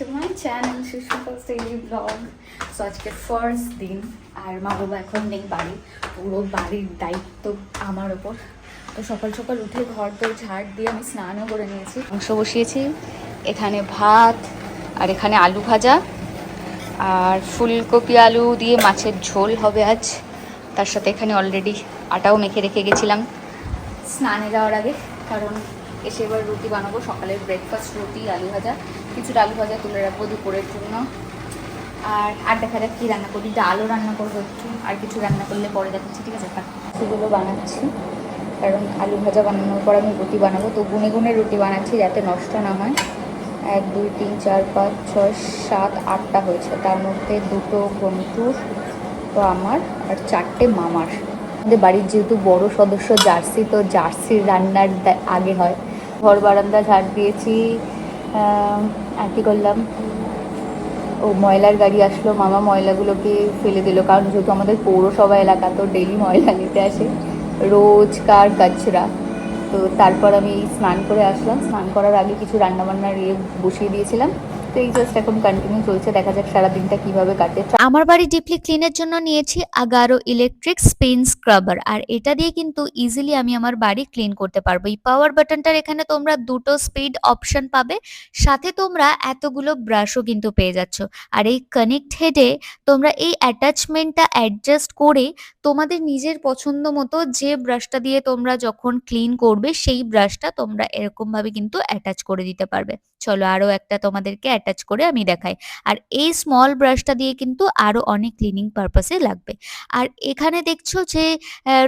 To my channel Susmita daily vlog so আজকে first দিন, আর মা বাবা এখন নেই বাড়ি, পুরো বাড়ির দায়িত্ব আমার ওপর। তো সকাল সকাল উঠে ঘর তো ঝাড় দিয়ে আমি স্নানও করে নিয়েছি। মাংস বসিয়েছি, এখানে ভাত, আর এখানে আলু ভাজা, আর ফুলকপি আলু দিয়ে মাছের ঝোল হবে আজ। তার সাথে এখানে অলরেডি আটাও মেখে রেখে গেছিলাম। স্নানে যাওয়ার আগে, কারণ এসে এবার রুটি বানাবো। সকালের ব্রেকফাস্ট রুটি, আলু ভাজা। কিছুটা আলু ভাজা তুলে রাখব দুপুরের জন্য। আর আর দেখা যাক কী রান্না করি ডালও রান্না করব একটু। আর কিছু রান্না করলে পরে দেখাচ্ছি, ঠিক আছে? সেগুলো বানাচ্ছি। কারণ আলু ভাজা বানানোর পর আমি রুটি বানাবো। তো গুনে গুনে রুটি বানাচ্ছি যাতে নষ্ট না হয়। এক, দুই, তিন, চার, পাঁচ, ছয়, সাত, আটটা হয়েছে। তার মধ্যে দুটো গন্টুর তো আমার, আর চারটে মামার। আমাদের বাড়ির যেহেতু বড় সদস্য জার্সি, তো জার্সির রান্নার আগে হয়। ঘর বারান্দা ঝাঁট দিয়েছি আর কি করলাম ও, ময়লার গাড়ি আসলো, মামা ময়লাগুলোকে ফেলে দিল, কারণ যেহেতু আমাদের পৌরসভা এলাকা, তো ডেলি ময়লা নিতে আসে রোজকার কাচরা তো তারপর আমি স্নান করে আসলাম, স্নান করার আগে কিছু রান্নাবান্নার ইয়ে বসিয়ে দিয়েছিলাম তো জাস্ট এখন কন্টিনিউ চলছে, দেখা যাক সারা দিনটা কীভাবে কাটে। আমার বাড়ি ডিপলি ক্লিনের জন্য নিয়েছি আগারো ইলেকট্রিক স্পিন স্ক্রাবার আর এটা দিয়ে কিন্তু ইজিলি আমি আমার বাড়ি ক্লিন করতে পারব। এই পাওয়ার বাটনটার এখানে তোমরা দুটো স্পিড অপশন পাবে, সাথে তোমরা এতগুলো ব্রাশও কিন্তু পেয়ে যাচ্ছ। আর এই কানেক্ট হেডে তোমরা এই অ্যাটাচমেন্টটা অ্যাডজাস্ট করে তোমাদের নিজের পছন্দ মতো যে ব্রাশটা দিয়ে তোমরা যখন ক্লিন করবে, সেই ব্রাশটা তোমরা এরকমভাবে কিন্তু অ্যাটাচ করে দিতে পারবে। চলো আরও একটা তোমাদেরকে অ্যাটাচ করে আমি দেখাই। আর এই স্মল ব্রাশটা দিয়ে কিন্তু আরও অনেক ক্লিনিং পারপাসে লাগবে। আর এখানে দেখছ যে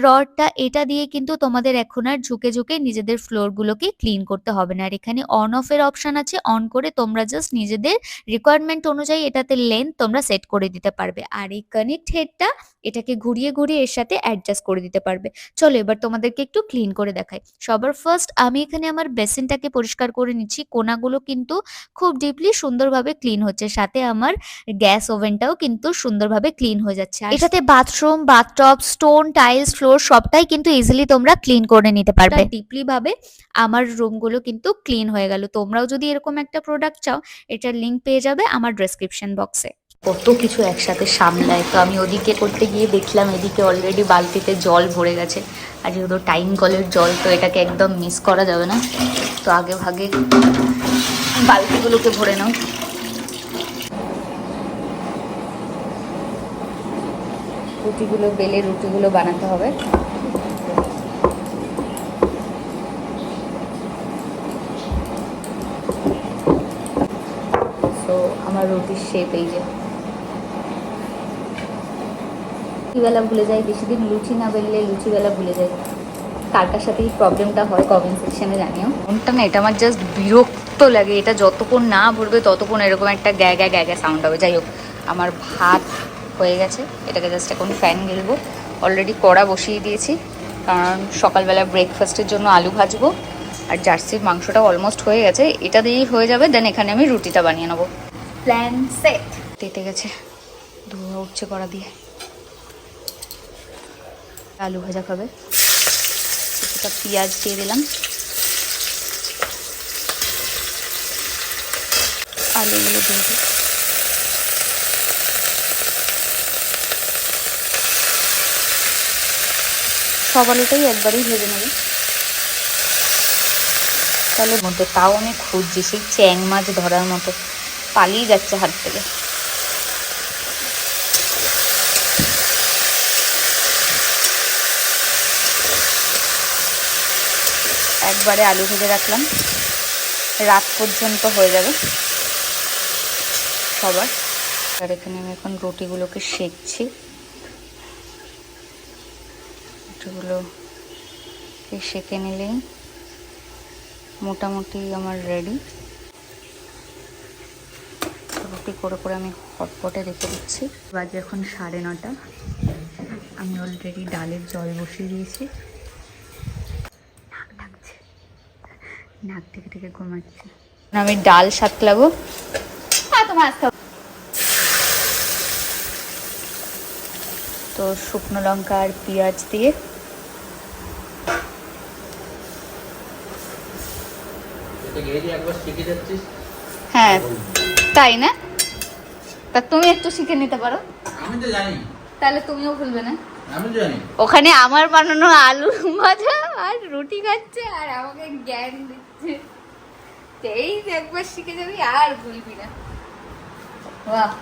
রডটা এটা দিয়ে কিন্তু তোমাদের এখন আর ঝুঁকে ঝুঁকে নিজেদের ফ্লোরগুলোকে ক্লিন করতে হবে না। আর এখানে অন অফের অপশন আছে অন করে তোমরা জাস্ট নিজেদের রিকোয়ারমেন্ট অনুযায়ী এটাতে লেন্থ তোমরা সেট করে দিতে পারবে। আর এই কানেক্ট হেডটা এটাকে ঘুরিয়ে ঘুরিয়ে এর সাথে অ্যাডজাস্ট করে দিতে পারবে। চলো এবার তোমাদেরকে একটু ক্লিন করে দেখাই। সবার ফার্স্ট আমি এখানে আমার বেসিনটাকে পরিষ্কার করে নিচ্ছি। কোনাগুলো কিন্তু খুব ডিপলি সুন্দরভাবে ক্লিন হচ্ছে। সাথে আমার গ্যাস ওভেনটাও কিন্তু সুন্দরভাবে ক্লিন হয়ে যাচ্ছে। আর এটাতে bathroom bathtub stone tiles floor সবটাই কিন্তু ইজিলি তোমরা ক্লিন করে নিতে পারবে। ডিপলি ভাবে আমার রুমগুলো কিন্তু ক্লিন হয়ে গেল। তোমরাও যদি এরকম একটা প্রোডাক্ট চাও এটার লিংক পেয়ে যাবে আমার ডেসক্রিপশন বক্সে কত কিছু একসাথে সামলায়। তো আমি ওদিকে করতে গিয়ে দেখলাম এদিকে অলরেডি বালতিতে জল ভরে গেছে। আর যেহেতু টাইম কলের জল তো এটাকে একদম মিস করা যাবে না। তো আগে ভাগে বালতিগুলোকে ভরে নাও। রুটিগুলো বেলে রুটিগুলো বানাতে হবে। তো আমার রুটির শেপ এই যে। লুচিবেলা ভুলে যাই বেশি দিন লুচি না বেললে লুচিবেলা ভুলে যাই কার কার সাথে এই প্রবলেমটা হয় কমেন্ট সেকশনে জানিও। কোনটা না এটা আমার জাস্ট বিরক্ত লাগে এটা যতক্ষণ না ভরবে ততক্ষণ এরকম একটা গ্যা গ্যা গ্যা গ্যা সাউন্ড হবে। যাই হোক আমার ভাত হয়ে গেছে এটাকে জাস্ট এখন ফ্যান গেলবো। অলরেডি কড়া বসিয়ে দিয়েছি কারণ সকালবেলা ব্রেকফাস্টের জন্য আলু ভাজবো আর জার্সির মাংসটা অলমোস্ট হয়ে গেছে। এটা দিয়েই হয়ে যাবে দেন এখানে আমি রুটিটা বানিয়ে নেব। প্ল্যান সেট তেতে গেছে ধোয়া উঠছে কড়া দিয়ে। আলু ভাজা খাবে। কিছুটা পেঁয়াজ দিয়ে দিলাম। আলুগুলো দিয়ে দিই সব আলুটাই একবারেই ভেজে নেবে। তাহলে মধ্যে তাও আমি খুঁজছি, সেই চ্যাং মাছ ধরার মতো। পালিয়ে যাচ্ছে হাত থেকে। একবারে আলু ভেজে রাখলাম। রাত পর্যন্ত হয়ে যাবে। সবার। আর এখানে আমি এখন রুটিগুলোকে সেকছি। রুটিগুলোকে সেকে নিলেই মোটামুটি আমার রেডি রুটি করে করে আমি হটপটে রেখে দিচ্ছি। বাজে এখন সাড়ে নটা। আমি অলরেডি ডালের জল বসিয়ে দিয়েছি। নাক নাক থেকে থেকে ঘুমাচ্ছে। আমি ডাল সাতলাবো। তো শুকনো লঙ্কা আর পেঁয়াজ দিয়ে হ্যাঁ তাই না? তা তুমি একটু শিখে নিতে পারো। আমি তো জানি। তাহলে তুমিও ভুলবে না। আমি জানি। ওখানে আমার বানানো আলু ভাজা আর রুটি খাচ্ছে আর আমাকে জ্ঞান দিচ্ছে। এই একবার শিখে যাবি আর ভুলবি না। বাহ।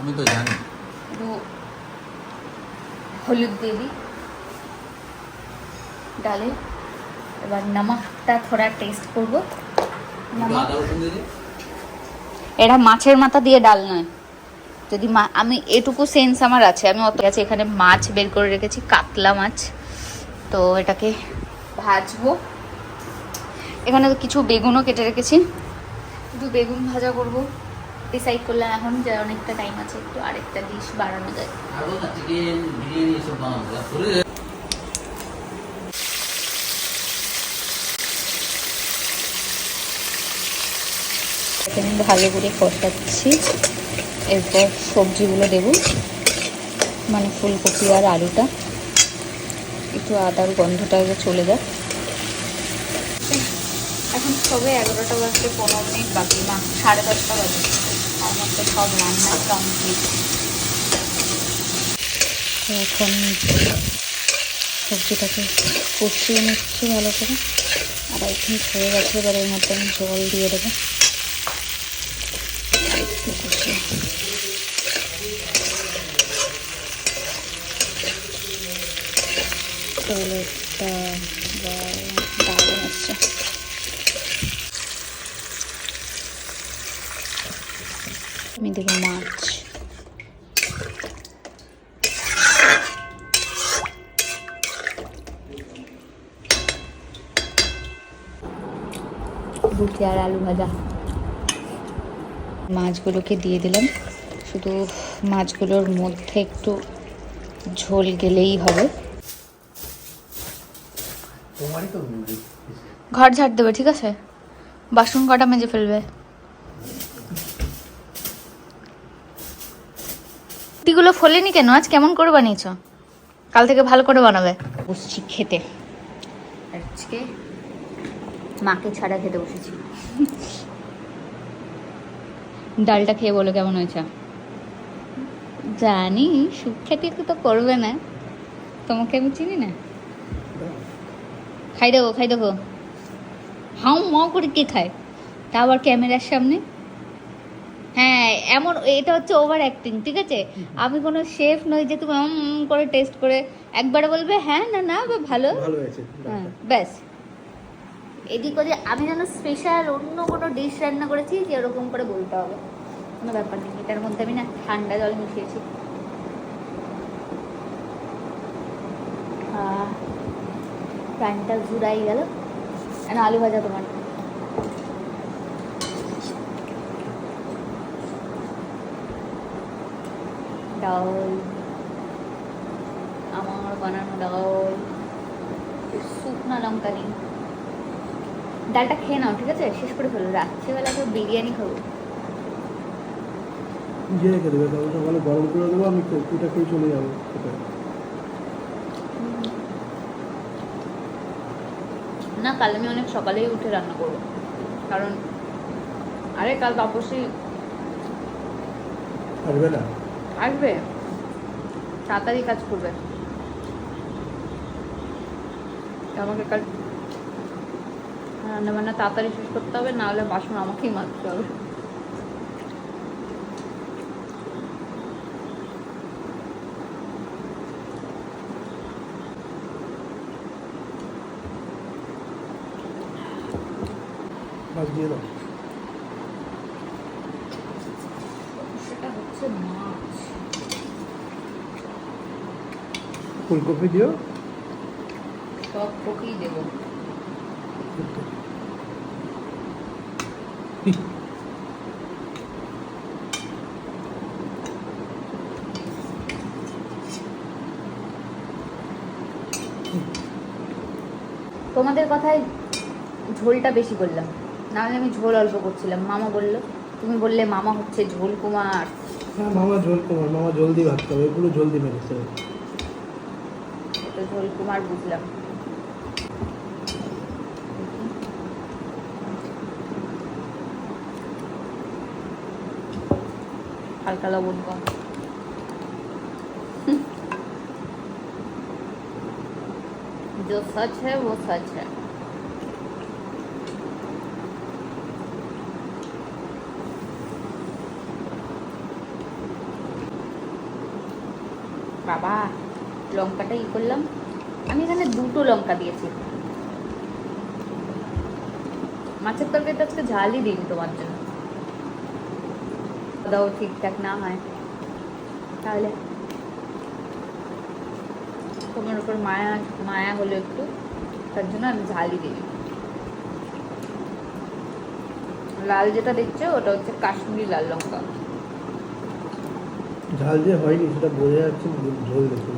আমি তো জানি। হলুদ দিই। ডালে। এবার নমকটা থোড়া টেস্ট করব। এটা মাছের মাথা দিয়ে ডাল নয়। যদি মা- আমি এটুকু সেন্স আমার আছে। আমি অত আছে এখানে মাছ বের করে রেখেছি কাতলা মাছ। তো এটাকে ভাজবো। এখানে তো কিছু বেগুনও কেটে রেখেছি। শুধু বেগুন ভাজা করব। ডিসাইড করলাম এখন যে অনেকটা টাইম আছে একটু আরেকটা ডিশ বাড়ানো যায়। আরও না বিরিয়ানি এসব বানাবো এখানে ভালো করে কষাচ্ছি। এরপর সবজিগুলো দেব মানে ফুলকপি আর আলুটা। একটু আদার গন্ধটা আগে চলে যায় এখন সবে এগারোটা বাজতে পনেরো মিনিট বাকি না সাড়ে দশটা বাজে। তো সব রান্না কমপ্লিট এখন সবজিটাকে কষিয়ে নিচ্ছি ভালো করে। আর এখন হয়ে গেছে, এবার এর মধ্যে আমি জল দিয়ে দেবো একটু কষিয়ে টয়লেটটা বা দারুণ আসছে আমি দেবো মাছ রুটি আর আলু ভাজা। মাছগুলোকে দিয়ে দিলাম। শুধু মাছগুলোর মধ্যে একটু ঝোল গেলেই হবে। ঘর ঝাড় দেবে ঠিক আছে? বাসন কটা মেজে ফেলবে? রুটিগুলো ফোলেনি কেন? আজ কেমন করে বানিয়েছ? কাল থেকে ভালো করে বানাবে। বসছি খেতে। আজকে মাকে ছাড়া খেতে বসেছি। ডালটা খেয়ে বলো কেমন হয়েছে? জানি সুখ্যাতি তো করবে না। তোমাকে আমি চিনি না? খাই দেবো খাই দেবো। হাউ ম করে কে খায়? তা আবার ক্যামেরার সামনে? হ্যাঁ এমন এটা হচ্ছে ওভার অ্যাক্টিং ঠিক আছে? আমি কোনো শেফ নই যে তুমি করে টেস্ট করে একবারে বলবে হ্যাঁ না না বা ভালো। ভালো হ্যাঁ ব্যাস। এদিক ওদিক, আমি যেন স্পেশাল অন্য কোনো ডিশ রান্না করেছি যে এরকম করে বলতে হবে। কোনো ব্যাপার নেই, এটার মধ্যে আমি না ঠান্ডা জল মিশিয়েছি। প্যানটা ঘুরাই গেল। আলু ভাজা তোমার। ডাল। আমার বানানো ডাল। শুকনো লঙ্কা দিন ডালটা খেয়ে নাও ঠিক আছে? শেষ করে ফেলো। রাত্রিবেলা তো বিরিয়ানি খাব। নিজে রেখে দেবে তাহলে সকালে গরম করে দেবো আমি কুটা খেয়ে চলে যাব না কাল আমি অনেক সকালেই উঠে রান্না করব। কারণ আরে কাল তাপসী আসবে না? আসবে। তাড়াতাড়ি কাজ করবে। আমাকে কাল রান্না বান্না তাড়াতাড়ি শেষ করতে হবে না হলে বাসন আমাকেই মাজতে হবে। দিয়ে দাও। সেটা হচ্ছে মাছ। ফুলকপি দিও সব কপি দেবো তোমাদের কথায় ঝোলটা বেশি করলাম। নাহলে আমি ঝোল অল্প করছিলাম। মামা বলল তুমি বললে মামা হচ্ছে ঝোল কুমার। হ্যাঁ মামা ঝোল তোমার মামা জলদি ভাবতে হবে এগুলো জলদি মেরেছে তো ঝোল কুমার বুঝলাম। হালকা লবণ কম। जो सच है वो सच है বাবা লঙ্কাটা ই করলাম আমি এখানে দুটো লঙ্কা দিয়েছি মাছের তরকারিটা আজকে ঝালই দিন তোমার জন্য দাও ঠিকঠাক না হয় তাহলে তোমার উপর মায়া মায়া হলো একটু তার জন্য আমি ঝালই দিই। লাল যেটা দেখছ ওটা হচ্ছে কাশ্মীরি লাল লঙ্কা। ঝাল যে হয়নি সেটা বোঝা যাচ্ছে ঝোল দেখে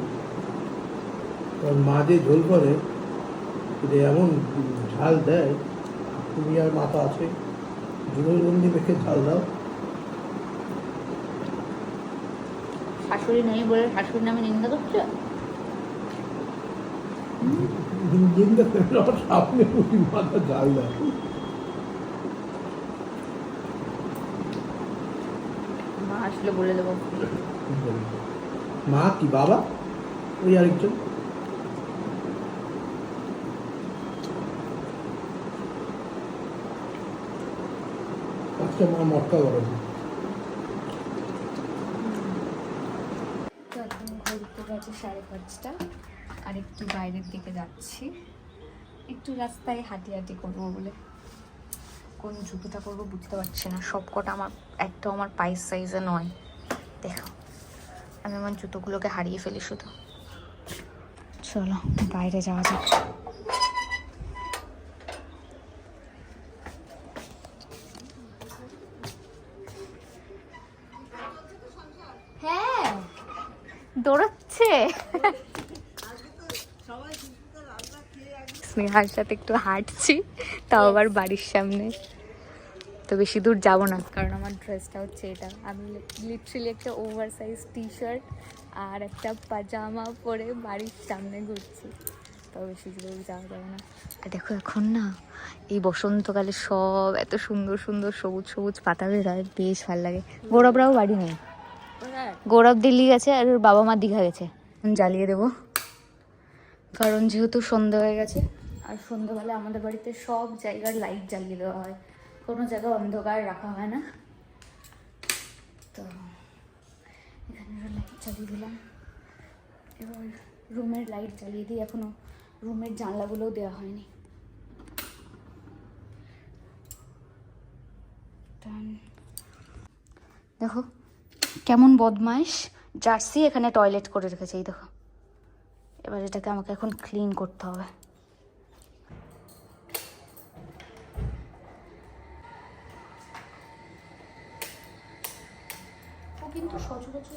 কারণ মা যে ঝোল করে এটা এমন ঝাল দেয় তুমি আর মাথা আছে। ঝোলের বন্দি মেখে ঝাল দাও। শাশুড়ি নেই বলে শাশুড়ির নামে নিন্দা করছ? আমার সামনে ওই মাথা মা আসলে বলে দেবো। মা কি বাবা? ওই আরেকজন? আজকে মা মটকা করেছে সাড়ে পাঁচটা। আর একটু বাইরের দিকে যাচ্ছি। একটু রাস্তায় হাঁটি হাঁটি করব বলে। কোন জুতোটা করব বুঝতে পারছি না। সব কটা আমার একটা আমার পাইস সাইজে নয়। দেখো, আমি আমার জুতোগুলোকে হারিয়ে ফেলি শুধু। চলো, বাইরে যাওয়া যাক। স্নেহার সাথে একটু হাঁটছি তাও আবার বাড়ির সামনে। তো বেশি দূর যাব না কারণ আমার ড্রেসটা হচ্ছে এটা। আমি লিটারেলি একটা ওভার সাইজ টি শার্ট আর একটা পাজামা পরে বাড়ির সামনে ঘুরছি। তো বেশি দূর যাওয়া যাবে না। আর দেখো এখন না এই বসন্তকালে সব এত সুন্দর সুন্দর সবুজ সবুজ পাতা বেরোয় বেশ ভালো লাগে। গৌরবরাও বাড়ি নেই? গৌরব দিল্লি গেছে আর ওর বাবা মা দীঘা গেছে। জ্বালিয়ে দেবো। কারণ যেহেতু সন্ধে হয়ে গেছে আর সন্ধ্যেবেলা আমাদের বাড়িতে সব জায়গার লাইট জ্বালিয়ে দেওয়া হয়। কোনো জায়গা অন্ধকার রাখা হয় না। তো এখানে লাইট জ্বালিয়ে দিলাম। এবার রুমের লাইট জ্বালিয়ে দিই এখনও রুমের জানলাগুলোও দেওয়া হয়নি. দেখো, কেমন বদমাইশ। জার্সি এখানে টয়লেট করে রেখেছে, এই দেখো। এবার এটাকে আমাকে এখন ক্লিন করতে হবে।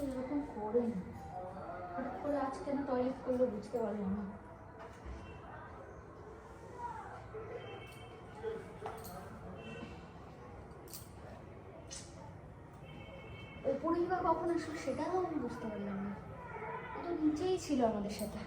এরকম করে না করে আজ কেন টয়লেট করল বুঝতে পারলাম না ওপরেই বা কখন আসলো সেটাও আমি বুঝতে পারলাম না। তো নিচেই ছিল আমাদের সাথে।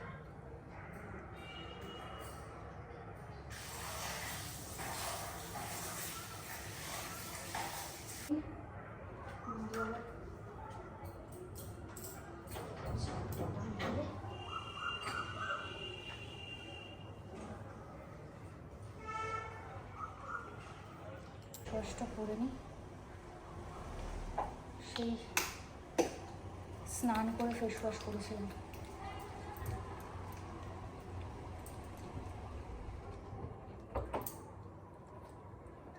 ফেস ওয়াশ করেছিলাম।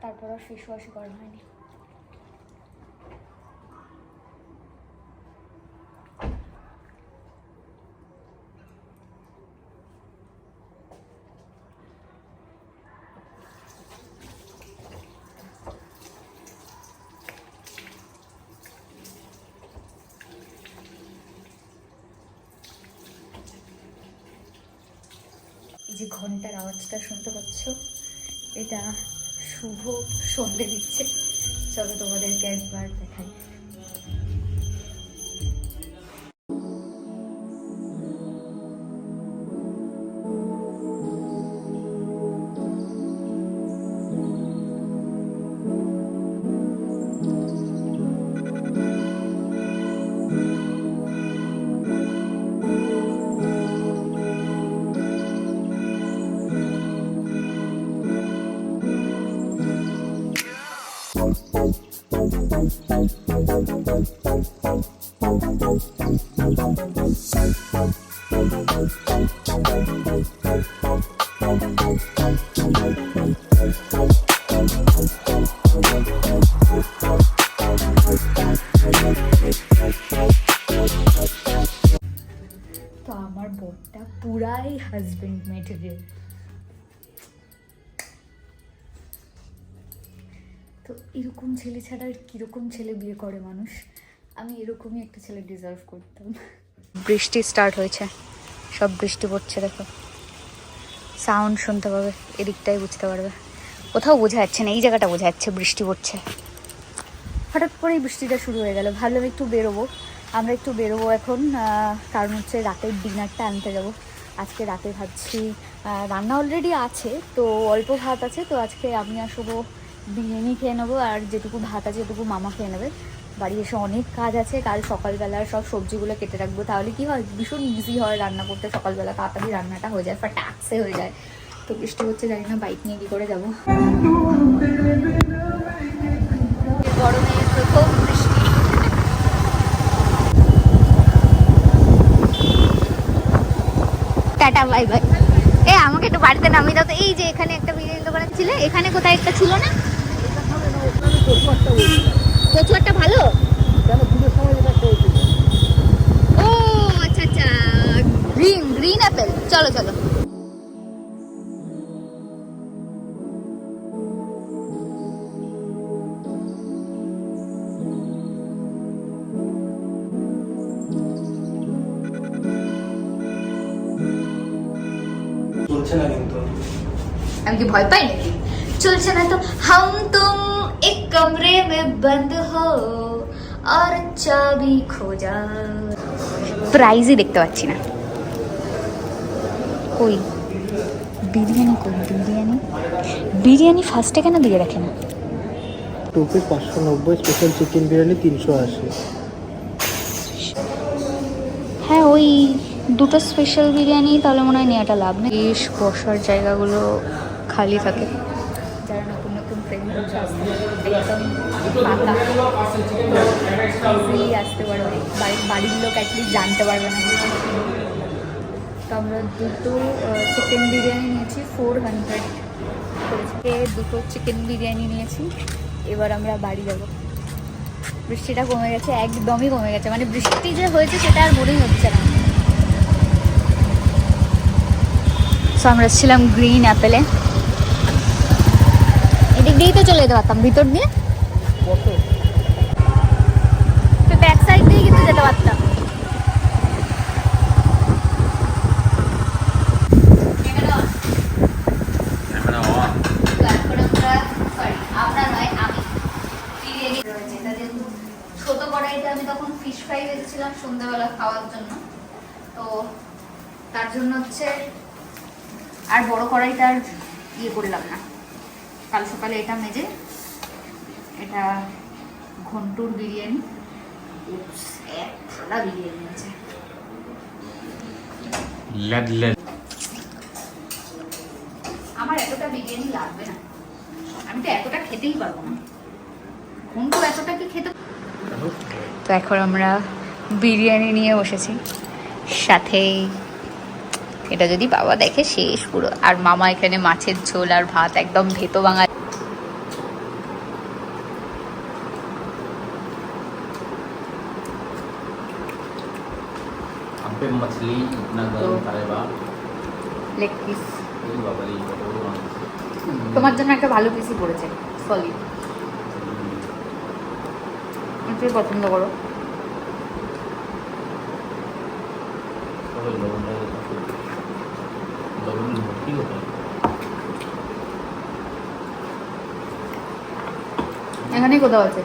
তারপর আর ফেস ওয়াশ করা হয়নি এই যে ঘণ্টার আওয়াজটা শুনতে পাচ্ছ? এটা শুভ সন্ধে দিচ্ছে। চলো তোমাদেরকে একবার দেখাই। বোনটা পুরাই হাজবেন্ড মেটেরিয়াল তো এরকম ছেলে ছাড়া আর কীরকম ছেলে বিয়ে করে মানুষ? আমি এরকমই একটা ছেলে ডিজার্ভ করতাম। বৃষ্টি স্টার্ট হয়েছে। সব বৃষ্টি পড়ছে, দেখো। সাউন্ড শুনতে পাবে, এদিকটাই বুঝতে পারবে। কোথাও বোঝা যাচ্ছে না, এই জায়গাটা বোঝা যাচ্ছে, বৃষ্টি পড়ছে। হঠাৎ করেই বৃষ্টিটা শুরু হয়ে গেল, ভাবলাম একটু বেরোবো। আমরা একটু বেরোবো এখন কারণ হচ্ছে রাতের ডিনারটা আনতে যাব। আজকে রাতে ভাবছি রান্না অলরেডি আছে, তো অল্প ভাত আছে, তো আজকে আমি আসব বিরিয়ানি খেয়ে নেব, আর যেটুকু ভাত আছে যেটুকু মামা খেয়ে নেবে। বাড়ি এসে অনেক কাজ আছে, কাল সকালবেলার সব সবজিগুলো কেটে রাখব। তাহলে কি হয়? ভীষণ ইজি হয় রান্না করতে। সকালবেলা তাড়াতাড়ি রান্নাটা হয়ে যায় টাক্সে হয়ে যায়। তো বৃষ্টি হচ্ছে, জানি না বাইক নিয়ে কী করে যাব। গরমে বাই বাই। আমাকে একটু বাড়িতে নামিয়ে এই যে এখানে একটা বিরিয়ানি ছিল, এখানে কোথায় একটা ছিল না? কচু একটা ভালো ও আচ্ছা আচ্ছা। গ্রিন গ্রিন অ্যাপেল চলো চলো। চলছে না কিন্তু। আমি কি ভয় পাই নাকি? চলছে না তো। হাম এক কমরে মে বন্ধ হো আর চাবি খোঁজা প্রাইজই দেখতে পাচ্ছি না। কই? বিরিয়ানি কই? বিরিয়ানি? বিরিয়ানি ফার্স্টে কেন দিয়ে রাখে না? টু পিস পাঁচশো নব্বই স্পেশাল চিকেন বিরিয়ানি তিনশো আশি। হ্যাঁ ওই দুটো স্পেশাল বিরিয়ানি তাহলে মনে হয় নেওয়াটা লাভ নেই। বেশ বসার জায়গাগুলো খালি থাকে। ইজিলি আসতে পারবে বাড়ির বাড়ির লোক অ্যাটলিস্ট জানতে পারবে না। তো আমরা দুটো চিকেন বিরিয়ানি নিয়েছি ফোর হান্ড্রেড করেছে। দুটো চিকেন বিরিয়ানি নিয়েছি। এবার আমরা বাড়ি যাব। বৃষ্টিটা কমে গেছে একদমই কমে গেছে। মানে বৃষ্টি যে হয়েছে সেটা আর মনেই হচ্ছে না। সো আমরা ছিলাম গ্রিন অ্যাপেলে এদিক দিয়েই তো চলে যেতে পারতাম ভিতর দিয়ে তো ব্যাক সাইড দিয়ে কিন্তু যেতে পারতাম। ছোট কড়াইতে আমি তখন ফিশ ফ্রাই ভেজেছিলাম সন্ধ্যাবেলা খাওয়ার জন্য। তো তার জন্য হচ্ছে আর বড় কড়াইটা আর ইয়ে করলাম না। কাল সকালে এটা মেজে এটা ঘন্টুর বিরিয়ানি। এক থালা বিরিয়ানি আছে লেড লেড আমার এতটা বিরিয়ানি লাগবে না। আমি তো এতটা খেতেই পারব না। ঘন্টু এতটা কি খেতে তো এখন আমরা বিরিয়ানি নিয়ে বসেছি। সাথে এটা যদি বাবা দেখে শেষ পুরো। আর মামা এখানে মাছের ঝোল আর ভাত একদম ভেতো ভাঙা पे मछली इतना गर्म करेगा লেগ পিস ये बाबा ये बाबा তোমার জন্য একটা ভালো পিসই পড়েছে সলিড তুমি পছন্দ করো तो लोगों ने लोगों ने भर्ती होता है এখানেই কোথাও আছে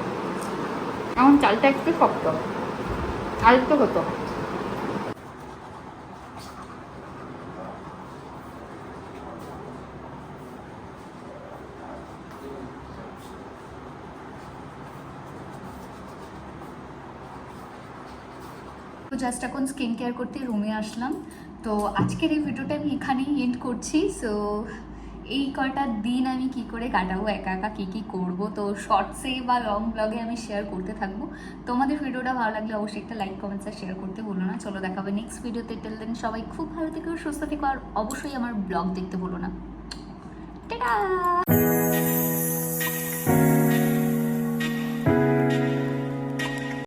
এখন চালটা একটু শক্ত আর একটু হতো তো জাস্ট এখন স্কিন কেয়ার করতে রুমে আসলাম। তো আজকের এই ভিডিওটা আমি এখানেই এন্ড করছি। সো এই কটা দিন আমি কি করে কাটাবো? একা একা কী কী করব? তো শর্টসে বা লং ব্লগে আমি শেয়ার করতে থাকব। তোমাদের ভিডিওটা ভালো লাগলে অবশ্যই একটা লাইক কমেন্টস আর শেয়ার করতে ভুলো না। চলো দেখাবে নেক্সট ভিডিওতে টেল দেন সবাই খুব ভালো থেকো, সুস্থ থেকো, আর অবশ্যই আমার ব্লগ দেখতে ভুলো না।